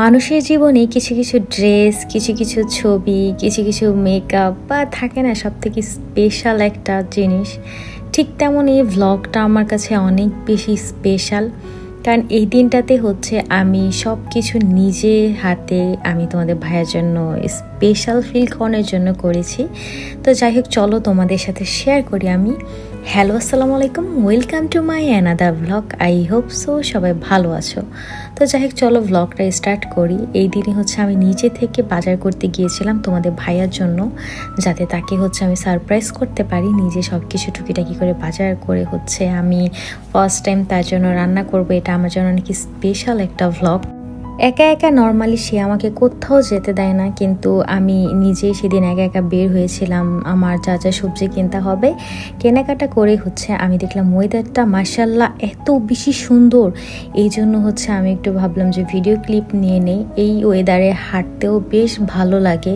মানুষের জীবনে কিছু কিছু ড্রেস, কিছু কিছু ছবি, কিছু কিছু মেকআপ বা থাকে না সব থেকে স্পেশাল একটা জিনিস, ঠিক তেমন এই ভ্লগটা আমার কাছে অনেক বেশি স্পেশাল কারণ এই দিনটাতে হচ্ছে আমি সব কিছু নিজে হাতে আমি তোমাদের ভাইয়ের জন্য স্পেশাল ফিল করানোর জন্য করেছি। তো যাই হোক, চলো তোমাদের সাথে শেয়ার করি আমি। হ্যালো আসসালামু আলাইকুম welcome to my another blog I hope so সবাই ভালো আছো। তো যাই হোক, চলো ব্লগটা স্টার্ট করি। এই দিনে হচ্ছে আমি নিজে থেকে বাজার করতে গিয়েছিলাম তোমাদের ভাইয়ার জন্য, যাতে তাকে হচ্ছে আমি সারপ্রাইজ করতে পারি। নিজে সব কিছু টুকিটাকি করে বাজার করে হচ্ছে আমি ফার্স্ট টাইম তার জন্য রান্না করব। এটা আমার জন্য নাকি স্পেশাল একটা ভ্লগ একা একা নর্মালি সে আমাকে কোথাও যেতে দেয় না, কিন্তু আমি নিজেই সেদিন একা একা বের হয়েছিলাম। আমার যা যা সবজি কিনতে হবে, কেনাকাটা করে হচ্ছে আমি দেখলাম ওয়েদারটা মার্শাল্লাহ এত বেশি সুন্দর। এই জন্য হচ্ছে আমি একটু ভাবলাম যে ভিডিও ক্লিপ নিয়ে নেই। এই ওয়েদারে হাঁটতেও বেশ ভালো লাগে।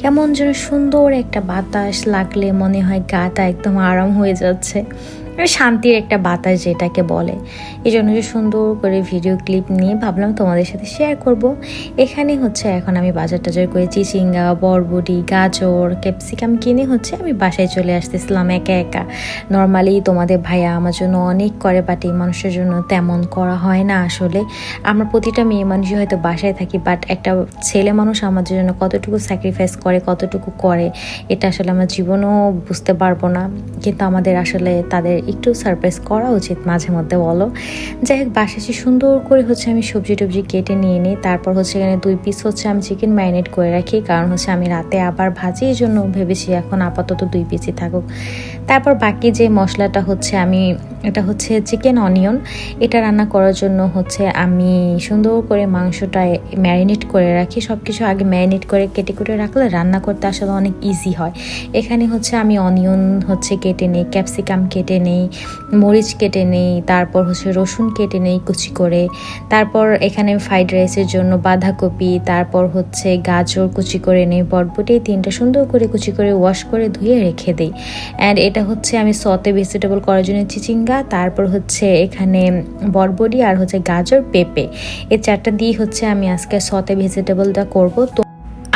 কেমন যেন সুন্দর একটা বাতাস লাগলে মনে হয় গাটা একদম আরাম হয়ে যাচ্ছে। শান্তির একটা বাতাস যেটাকে বলে। এই জন্য যে সুন্দর করে ভিডিও ক্লিপ নিয়ে ভাবলাম তোমাদের সাথে শেয়ার করব। এখানে হচ্ছে এখন আমি বাজার টাজার করে চিচিঙ্গা, বরবটি, গাজর ক্যাপসিকাম কিনে হচ্ছে আমি বাসায় চলে আসতেছিলাম একা একা। নর্মালি তোমাদের ভাইয়া আমার জন্য অনেক করে বাট এই মানুষের জন্য তেমন করা হয় না আসলে। আমরা প্রতিটা মেয়ে মানুষই হয়তো বাসায় থাকি বাট একটা ছেলে মানুষ আমাদের জন্য কতটুকু স্যাক্রিফাইস করে, কতটুকু করে, এটা আসলে আমার জীবনও বুঝতে পারব না। কিন্তু আমাদের আসলে তাদের একটু সারপ্রাইজ করা উচিত মাঝে মধ্যে, বলো। যাই হোক বাসাসি সুন্দর করে হচ্ছে আমি সবজি টবজি কেটে নিয়ে নিই। তারপর হচ্ছে এখানে দুই পিস হচ্ছে আমি চিকেন ম্যারিনেট করে রাখি। কারণ হচ্ছে আমি রাতে আবার ভাজি, এই জন্য ভেবেছি এখন আপাতত দুই পিসই থাকুক। তারপর বাকি যে মশলাটা হচ্ছে আমি এটা হচ্ছে চিকেন অনিয়ন। এটা রান্না করার জন্য হচ্ছে আমি সুন্দর করে মাংসটা ম্যারিনেট করে রাখি। সব কিছু আগে ম্যারিনেট করে কেটে কুটে রাখলে রান্না করতে আসলে অনেক ইজি হয়। এখানে হচ্ছে আমি অনিয়ন হচ্ছে কেটে নিই, ক্যাপসিকাম কেটে নিই, মরিচ কেটে নিই, তারপর হচ্ছে রসুন কেটে নিই কুচি করে। তারপর এখানে ফ্রাইড রাইসের জন্য বাঁধাকপি, তারপর হচ্ছে গাজর কুচি করে নিই বটবটি তিনটা সুন্দর করে কুচি করে ওয়াশ করে ধুয়ে রেখে দিই। অ্যান্ড এটা হচ্ছে আমি সতে ভেজিটেবল করার জন্য চিচিঙ্গা তারপর হচ্ছে এখানে বরবটি আর হচ্ছে গাজর পেঁপে। এই চারটা দিয়ে হচ্ছে আমি আজকে সতে ভেজিটেবলটা করব। তো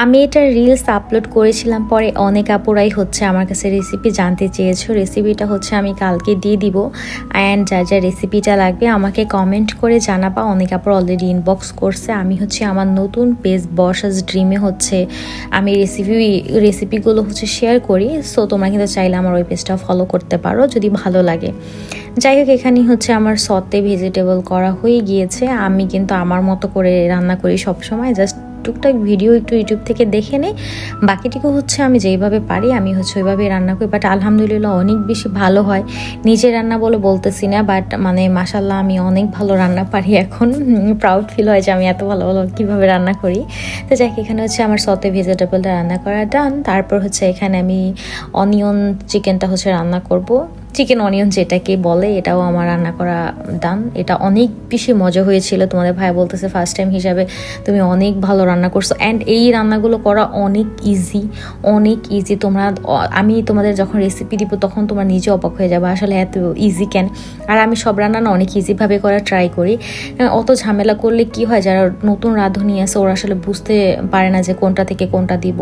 আমি এটা রিলস আপলোড করেছিলাম, পরে অনেক আপুরাই হচ্ছে আমার কাছে রেসিপি জানতে চেয়েছো। রেসিপিটা হচ্ছে আমি কালকে দিয়ে দিব। অ্যান্ড যা যা রেসিপিটা লাগবে আমাকে কমেন্ট করে জানাবা। অনেক আপুর অলরেডি ইনবক্স করছে। আমি হচ্ছে আমার নতুন পেজ বর্ষাস ড্রিমে হচ্ছে আমি রেসিপি রেসিপিগুলো হচ্ছে শেয়ার করি। সো তোমরা কিন্তু চাইলে আমার ওই পেজটা ফলো করতে পারো, যদি ভালো লাগে। যাই হোক এখানে হচ্ছে আমার সতে ভেজিটেবল করা হয়ে গিয়েছে। আমি কিন্তু আমার মতো করে রান্না করি সবসময়। জাস্ট টুকটাক ভিডিও একটু ইউটিউব থেকে দেখে নেই। বাকিটুকু হচ্ছে আমি যেইভাবে পারি, আমি হচ্ছে ওইভাবে রান্না করি। বাট আলহামদুলিল্লাহ অনেক বেশি ভালো হয়। নিজে রান্না বলে বলতেছি না বাট মানে মাসাল্লাহ আমি অনেক ভালো রান্না পারি এখন। প্রাউড ফিল হয় যে আমি এত ভালো ভালো কীভাবে রান্না করি। তো যাক, এখানে হচ্ছে আমার সতে ভেজিটেবলটা রান্না করা ডান তারপর হচ্ছে এখানে আমি অনিয়ন চিকেনটা হচ্ছে রান্না করব। চিকেন অনিয়ন যেটাকে বলে, এটাও আমার রান্না করা ডান এটা অনেক বেশি মজা হয়েছিল। তোমাদের ভাই বলতেছে ফার্স্ট টাইম হিসাবে তুমি অনেক ভালো রান্না করছ। অ্যান্ড এই রান্নাগুলো করা অনেক ইজি অনেক ইজি তোমরা, আমি তোমাদের যখন রেসিপি দিব, তখন তোমরা নিজে অবাক হয়ে যাবে, আসলে এত ইজি কেন? আর আমি সব রান্না না অনেক ইজিভাবে করা ট্রাই করি। অত ঝামেলা করলে কি হয়? যারা নতুন রাঁধুনি আছে, ওরা আসলে বুঝতে পারে না যে কোনটা থেকে কোনটা দিব।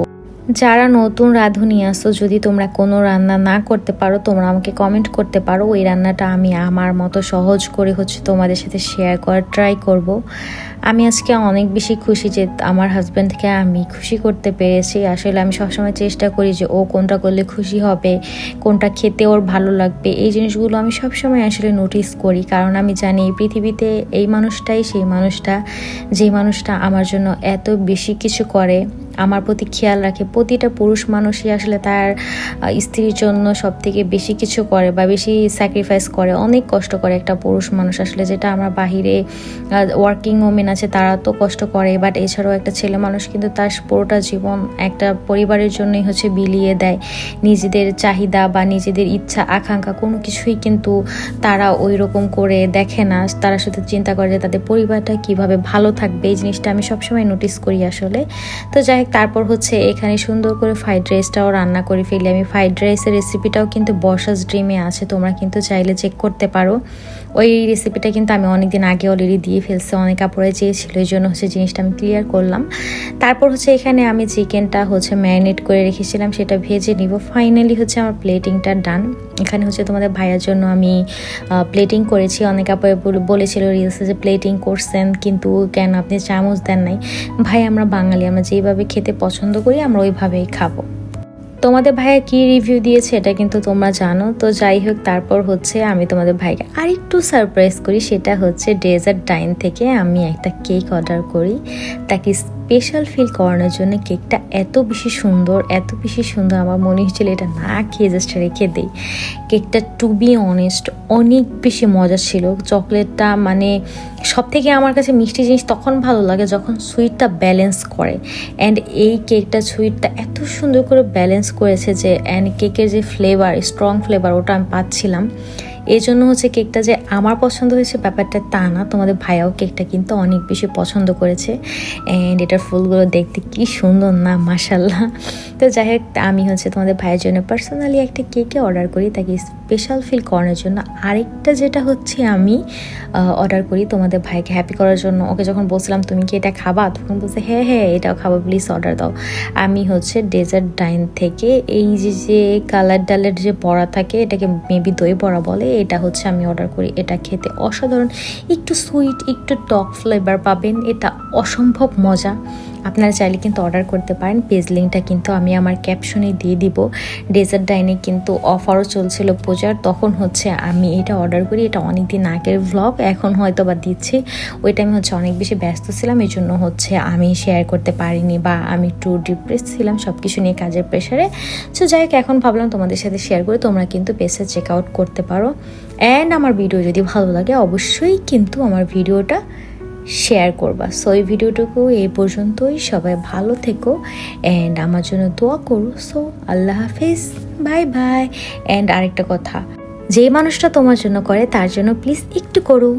যারা নতুন রাঁধুনি আসো, যদি তোমরা কোনো রান্না না করতে পারো, তোমরা আমাকে কমেন্ট করতে পারো। ওই রান্নাটা আমি আমার মতো সহজ করে হচ্ছে তোমাদের সাথে শেয়ার করার ট্রাই করব। আমি আজকে অনেক বেশি খুশি যে আমার হাজব্যান্ডকে আমি খুশি করতে পেরেছি। আসলে আমি সবসময় চেষ্টা করি যে ও কোনটা করলে খুশি হবে, কোনটা খেতে ওর ভালো লাগবে। এই জিনিসগুলো আমি সবসময় আসলে নোটিস করি। কারণ আমি জানি এই পৃথিবীতে এই মানুষটাই সেই মানুষটা যে মানুষটা আমার জন্য এত বেশি কিছু করে। আমার প্রতি খেয়াল রাখে। প্রতিটা পুরুষ মানুষই আসলে তার স্ত্রীর জন্য সব থেকে বেশি কিছু করে বা বেশি স্যাক্রিফাইস করে। অনেক কষ্ট করে একটা পুরুষ মানুষ আসলে যেটা আমরা বাহিরে ওয়ার্কিং ওমেন আছে তারা তো কষ্ট করে বাট এছাড়াও একটা ছেলে মানুষ কিন্তু তার পুরোটা জীবন একটা পরিবারের জন্যই হচ্ছে বিলিয়ে দেয়। নিজেদের চাহিদা বা নিজেদের ইচ্ছা, আকাঙ্ক্ষা কোনো কিছুই কিন্তু তারা ওই রকম করে দেখে না। তারা শুধু চিন্তা করে যে তাদের পরিবারটা কীভাবে ভালো থাকবে, এই জিনিসটা আমি সবসময় নোটিস করি আসলে। তো যাই তারপর হচ্ছে এখানে সুন্দর করে ফ্রাইড রাইসটাও রান্না করে ফেলি। আমি ফ্রাইড রাইসের রেসিপিটাও কিন্তু বর্ষাস ড্রিমে আছে, তোমরা কিন্তু চাইলে চেক করতে পারো। ওই রেসিপিটা কিন্তু আমি অনেকদিন আগে অলরেডি দিয়ে ফেলছি, অনেক কাপড়ে চেয়েছিল, এই জন্য হচ্ছে জিনিসটা আমি ক্লিয়ার করলাম। তারপর হচ্ছে এখানে আমি চিকেনটা হচ্ছে ম্যারিনেট করে রেখেছিলাম, সেটা ভেজে নিব। ফাইনালি হচ্ছে আমার প্লেটিংটা ডান এখানে হচ্ছে তোমাদের ভাইয়ার জন্য আমি প্লেটিং করেছি। অনেক কাপড়ে বলেছিল রিলসে যে প্লেটিং করছেন, কিন্তু কেন আপনি চামচ দেন নাই। ভাই, আমরা বাঙালি, আমরা যেইভাবে খেতে পছন্দ করি, আমরা ওইভাবেই খাব। তোমাদের ভাইয়া কি রিভিউ দিয়েছে এটা কিন্তু তোমরা জানো, তো যাই হোক তারপর হচ্ছে আমি তোমাদের ভাইকে আরেকটু সারপ্রাইজ করি, সেটা হচ্ছে ডেজার্ট ডাইন থেকে আমি একটা কেক অর্ডার করি, তাকে স্পেশাল ফিল করানোর জন্য কেকটা এত বেশি সুন্দর, এত বেশি সুন্দর আমার মনে হচ্ছিল এটা না খেয়ে জাস্ট রেখে দিই। কেকটা টু বি অনেস্ট অনেক বেশি মজা ছিল। চকলেটটা মানে সব থেকে আমার কাছে মিষ্টি জিনিস তখন ভালো লাগে যখন সুইটটা ব্যালেন্স করে। অ্যান্ড এই কেকটা সুইটটা এত সুন্দর করে ব্যালেন্স করেছে যে অ্যান্ড কেকের যে ফ্লেভার স্ট্রং ফ্লেভার ওটা আমি পাচ্ছিলাম। এই জন্য হচ্ছে কেকটা যে আমার পছন্দ হয়েছে ব্যাপারটা তা না। তোমাদের ভাইয়াও কেকটা কিন্তু অনেক বেশি পছন্দ করেছে। অ্যান্ড এটার ফুলগুলো দেখতে কি সুন্দর না মাসাল্লাহ তো যাই হোক, আমি হচ্ছে তোমাদের ভাইয়ের জন্য পার্সোনালি একটা কেকে অর্ডার করি, তাকে স্পেশাল ফিল করানোর জন্য আরেকটা যেটা হচ্ছে আমি অর্ডার করি তোমাদের ভাইকে হ্যাপি করার জন্য। ওকে যখন বলছিলাম, তুমি কি এটা খাবা? তখন বলছে হ্যাঁ হ্যাঁ এটাও খাব প্লিজ অর্ডার দাও। আমি হচ্ছে ডেজার্ট ডাইন থেকে এই যে যে কালার ডালের যে বড়া থাকে, এটাকে মেবি দই বড়া বলে, এটা হচ্ছে আমি অর্ডার করি। এটা খেতে অসাধারণ। একটু সুইট একটু টক ফ্লেভার পাবেন, এটা অসম্ভব মজা। আপনারা চাইলে কিন্তু অর্ডার করতে পারেন। পেজ লিঙ্কটা কিন্তু আমি আমার ক্যাপশনে দিয়ে দিব। ডেজার্ট ডাইনে কিন্তু অফারও চলছিল পূজার। তখন হচ্ছে আমি এটা অর্ডার করি। এটা অনেক দিন আগের ভ্লগ এখন হয়তো বা দিচ্ছি। ওই টাইমে হচ্ছে অনেক বেশি ব্যস্ত ছিলাম। এই জন্য হচ্ছে আমি শেয়ার করতে পারিনি বা আমি একটু ডিপ্রেস ছিলাম। সব কিছু নিয়ে কাজের প্রেশারে সো যাই হোক, এখন ভাবলাম তোমাদের সাথে শেয়ার করে। তোমরা কিন্তু পেজে চেক আউট করতে পারো। অ্যান্ড আমার ভিডিও যদি ভালো লাগে, অবশ্যই কিন্তু আমার ভিডিওটা শেয়ার করবা। সো এই ভিডিওটুকু এই পর্যন্তই। সবাই ভালো থেকো অ্যান্ড আমার জন্য দোয়া করো। সো আল্লাহ হাফিজ। বাই বাই অ্যান্ড আরেকটা কথা যে মানুষটা তোমার জন্য করে, তার জন্য প্লিজ একটু করো।